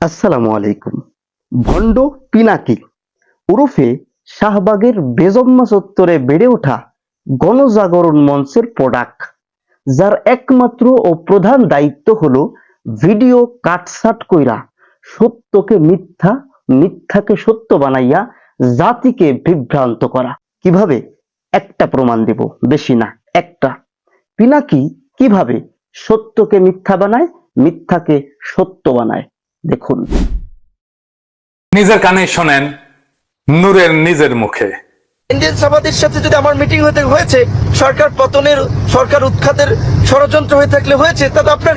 আসসালামু আলাইকুম। ভণ্ড পিনাকি, ওরফে শাহবাগের বেজম্মা চত্বরে বেড়ে ওঠা গণজাগরণ মঞ্চের প্রোডাক্ট, যার একমাত্র ও প্রধান দায়িত্ব হলো ভিডিও কাটসাট কইরা সত্যকে মিথ্যা, মিথ্যাকে সত্য বানাইয়া জাতিকে বিভ্রান্ত করা। কীভাবে? একটা প্রমাণ দেব, বেশি না, একটা। পিনাকি কীভাবে সত্যকে মিথ্যা বানায়, মিথ্যাকে সত্য বানায়? দেখুন। নিজের কানে শোনেন নূরের নিজের মুখে। ইন্ডিয়ান সামাদের সাথে যদি আমার মিটিং হতে হয়েছে সরকার পতনের সরকার উৎখাতের ষড়যন্ত্র হয়ে থাকলে হয়েছে তাতে আপনার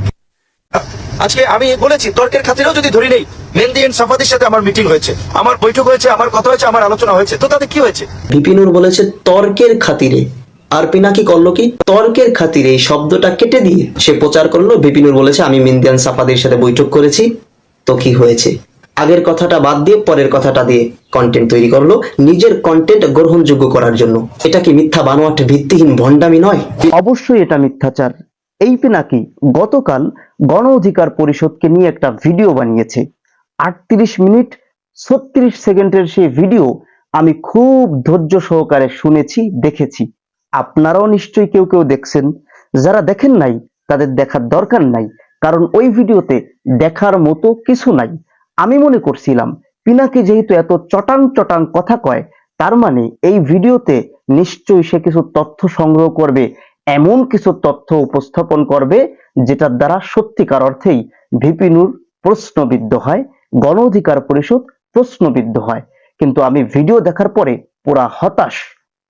আজকে আমি বলেছি তর্কের খাতিরেও যদি ধরি নেই মেহেন্দি এন্ড সাফাদের সাথে আমার মিটিং হয়েছে আমার বৈঠক হয়েছে আমার কথা হয়েছে আমার আলোচনা হয়েছে তো তাতে কি হয়েছে? বিপিনুর বলেছে তর্কের খাতিরে। আর পিনাকি করল কি? তর্কের খাতিরে এই শব্দটা কেটে দিয়ে সে প্রচার করল। বিপিনুর বলেছে আমি মিন্দিয়ান সাফাদের সাথে বৈঠক করেছি। তো কি হয়েছে? আগের কথাটা বাদ দিয়ে পরের কথাটা দিয়ে কন্টেন্ট তৈরি করল, নিজের কন্টেন্ট গ্রহণযোগ্য করার জন্য। এটা কি মিথ্যা বানোয়াট ভিত্তিহীন ভণ্ডামি নয়? অবশ্যই এটা মিথ্যাচার। এই পিনাকি গতকাল গণ অধিকার পরিষদকে নিয়ে একটা ভিডিও বানিয়েছে। আটত্রিশ মিনিট, ছত্রিশ সেকেন্ডের সেই ভিডিও আমি খুব ধৈর্য সহকারে শুনেছি, দেখেছি। আপনারাও নিশ্চয়ই কেউ কেউ দেখছেন। যারা দেখেন নাই, তাদের দেখার দরকার নাই। কারণ ওই ভিডিওতে দেখার মতো কিছু নাই। আমি মনে করছিলাম, পিনাকি যেহেতু এত চটাং চটাং কথা কয়, তার মানে এই ভিডিওতে নিশ্চয়ই সে কিছু তথ্য সংগ্রহ করবে, এমন কিছু তথ্য উপস্থাপন করবে, যেটার দ্বারা সত্যিকার অর্থেই ভিপিনুর প্রশ্নবিদ্ধ হয় গণ অধিকার পরিষদ প্রশ্নবিদ্ধ হয়। কিন্তু আমি ভিডিও দেখার পরে পুরা হতাশ।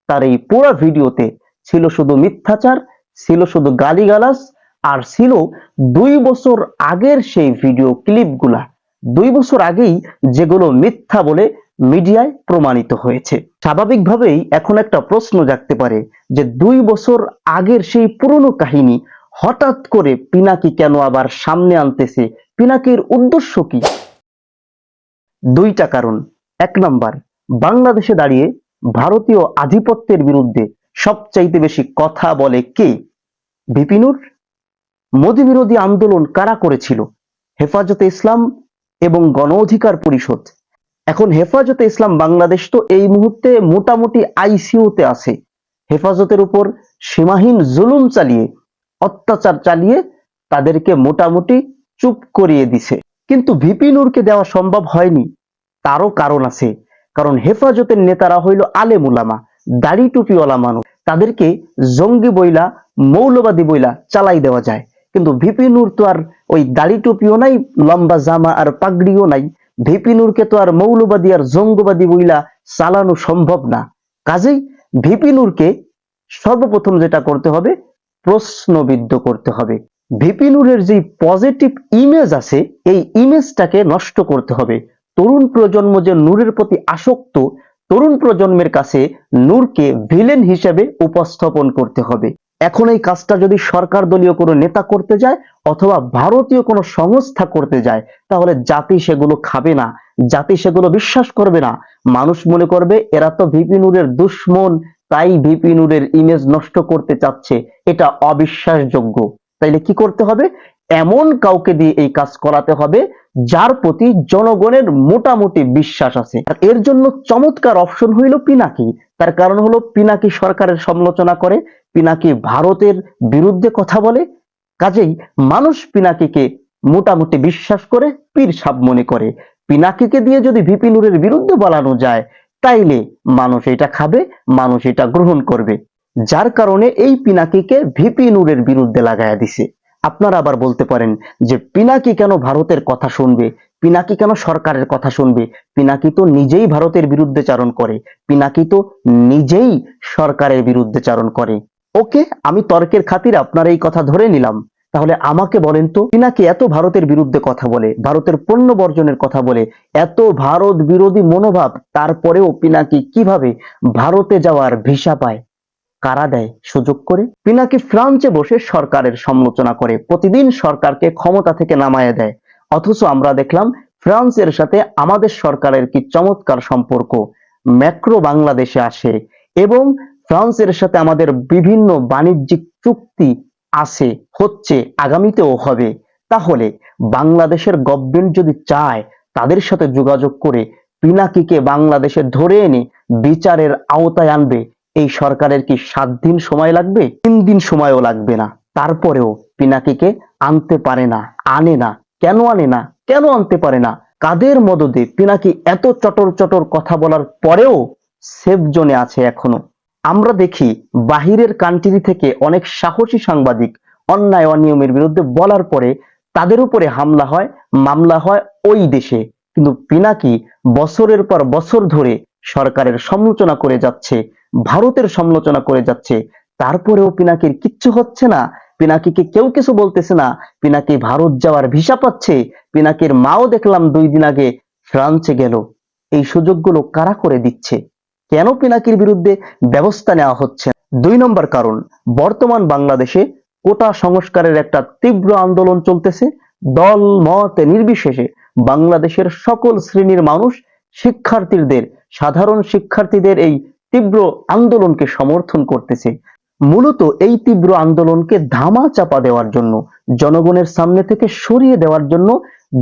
তার এই পুরা ভিডিওতে ছিল শুধু মিথ্যাচার, ছিল শুধু গালিগালাজ আর ছিল দুই বছর আগের সেই ভিডিও ক্লিপগুলা দুই বছর আগেই যেগুলো মিথ্যা বলে মিডিয়ায় প্রমাণিত হয়েছে। স্বাভাবিকভাবেই এখন একটা প্রশ্ন জাগতে পারে যে দুই বছর আগের সেই পুরনো কাহিনী হঠাৎ করে পিনাকি কেন আবার সামনে আনতেছে? পিনাকির উদ্দেশ্য কি? দুইটা কারণ। এক নাম্বার, বাংলাদেশে দাঁড়িয়ে ভারতীয় আধিপত্যের বিরুদ্ধে সবচাইতে বেশি কথা বলে কে? বিপিনুর মোদী বিরোধী আন্দোলন কারা করেছিল? হেফাজতে ইসলাম এবং গণ অধিকার পরিষদ। এখন হেফাজতে ইসলাম বাংলাদেশ তো এই মুহূর্তে মোটামুটি আইসিইউতে আছে। হেফাজতের উপর সীমাহীন জুলুম চালিয়ে, অত্যাচার চালিয়ে তাদেরকে মোটামুটি চুপ করিয়ে দিছে। কিন্তু ভিপি নূরকে দেওয়া সম্ভব হয়নি। তারও কারণ আছে। কারণ হেফাজতের নেতারা হইল আলেম উলামা, দাড়ি টুপিওয়ালা মানুষ। তাদেরকে জঙ্গি বইলা, মৌলবাদী বইলা চালাই দেওয়া যায়। কিন্তু ভিপি নূর তো আর ওই দাড়ি টুপিও নাই, লম্বা জামা আর পাগড়িও নাই। ভিপি নূরকে তো আর মৌলবাদী আর জঙ্গবাদী বইলা চালানো সম্ভব না। কাজেই ভিপি নূরকে সর্বপ্রথম যেটা করতে হবে, প্রশ্নবিদ্ধ করতে হবে। ভিপি নূরের যে পজিটিভ ইমেজ আছে, এই ইমেজটাকে নষ্ট করতে হবে। তরুণ প্রজন্ম যে নূরের প্রতি আসক্ত, তরুণ প্রজন্মের কাছে নূরকে ভিলেন হিসেবে উপস্থাপন করতে হবে। এখন এই কাজটা যদি সরকার দলীয় কোনো নেতা করতে যায় অথবা ভারতীয় কোনো সংস্থা করতে যায়, তাহলে জাতি সেগুলো খাবে না, জাতি সেগুলো বিশ্বাস করবে না। মানুষ মনে করবে, এরা তো ভিপি নূরের দুশ্মন, তাই ভিপি নূরের ইমেজ নষ্ট করতে চাচ্ছে। এটা অবিশ্বাসযোগ্য। তাইলে কি করতে হবে? এমন কাউকে দিয়ে এই কাজ করাতে হবে, যার প্রতি জনগণের মোটামুটি বিশ্বাস আছে। এর জন্য চমৎকার অপশন হইল পিনাকি। তার কারণ হলো পিনাকি সরকারের সমালোচনা করে, পিনাকি ভারতের বিরুদ্ধে কথা বলে, কাজেই মানুষ পিনাকিকে মোটামুটি বিশ্বাস করে, পীর সাপ মনে করে। পিনাকিকে দিয়ে যদি ভিপি নূরের বিরুদ্ধে বলানো যায়, তাইলে মানুষ এটা খাবে, মানুষ এটা গ্রহণ করবে। যার কারণে এই পিনাকিকে ভিপি নূরের বিরুদ্ধে লাগায়া দিছে। আপনারা আবার বলতে পারেন যে পিনাকি কেন ভারতের কথা শুনবে? পিনাকি কেন সরকারের কথা শুনবে? পিনাকি তো নিজেই ভারতের বিরুদ্ধে চারণ করে। পিনাকি তো নিজেই সরকারের বিরুদ্ধে চারণ করে। ওকে, আমি তর্কের খাতির আপনার এই কথা ধরে নিলাম। তাহলে আমাকে বলেন তো, পিনাকি এত ভারতের বিরুদ্ধে কথা বলে, ভারতের পণ্য বর্জনের কথা বলে, এত ভারত বিরোধী মনোভাব, তারপরেও পিনাকি কীভাবে ভারতে যাওয়ার ভিসা পায়? কারা দেয়? সুযোগ করে? পিনাকি ফ্রান্সে বসে সরকারের সমালোচনা করে, প্রতিদিন সরকারকে ক্ষমতা থেকে নামায় দেয়। অথচ আমরা দেখলাম ফ্রান্সের সাথে আমাদের সরকারের কি চমৎকার সম্পর্ক। ম্যাক্রো বাংলাদেশে আসে এবং ফ্রান্সের সাথে আমাদের বিভিন্ন বাণিজ্যিক চুক্তি আছে, হচ্ছে, আগামীতেও হবে। তাহলে বাংলাদেশের গভর্নমেন্ট যদি চায় তাদের সাথে যোগাযোগ করে পিনাকিকে বাংলাদেশে ধরে এনে বিচারের আওতায় আনবে, এই সরকারের কি সাত দিন সময় লাগবে? তিন দিন সময়ও লাগবে না। তারপরেও পিনাকিকে আনতে পারে না, আনে না। কেন আনে না? কেন আনতে পারে না? কাদের মদদে? পিনাকি এত চটর চটর কথা বলার পরেও সেফ জোনে আছে এখনও। আমরা দেখি বাহিরের কান্ট্রি থেকে অনেক সাহসী সাংবাদিক অন্যায় অনিয়মের বিরুদ্ধে বলার পরে তাদের উপরে হামলা হয়, মামলা হয় ওই দেশে। কিন্তু পিনাকি বছরের পর বছর ধরে সরকারের সমালোচনা করে যাচ্ছে, ভারতের সমালোচনা করে যাচ্ছে। তারপরেও পিনাকির কিচ্ছু হচ্ছে না। পিনাকিকে কেউ কিছু বলতেছে না। পিনাকি ভারত যাওয়ার ভিসা পাচ্ছে। পিনাকির মাও দেখলাম দুই দিন আগে ফ্রান্সে গেল। এই সুযোগগুলো কারা করে দিচ্ছে? কেন পিনাকির বিরুদ্ধে ব্যবস্থা নেওয়া হচ্ছে দুই নম্বর কারণ, বর্তমান বাংলাদেশে কোটা সংস্কারের একটা তীব্র আন্দোলন চলতেছে। দল, মত নির্বিশেষে বাংলাদেশের সকল শ্রেণির মানুষ শিক্ষার্থীদের, সাধারণ শিক্ষার্থীদের এই তীব্র আন্দোলনকে সমর্থন করতেছে। মূলত এই তীব্র আন্দোলনকে ধামা চাপা দেওয়ার জন্য, জনগণের সামনে থেকে সরিয়ে দেওয়ার জন্য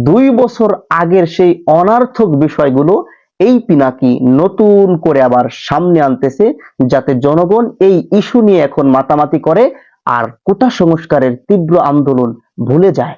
দুই বছর আগের সেই অনার্থক বিষয়গুলো এই পিনাকি নতুন করে আবার সামনে আনতেছে যাতে জনগণ এই ইস্যু নিয়ে এখন মাতামাতি করে আর কোটা সংস্কারের তীব্র আন্দোলন ভুলে যায়।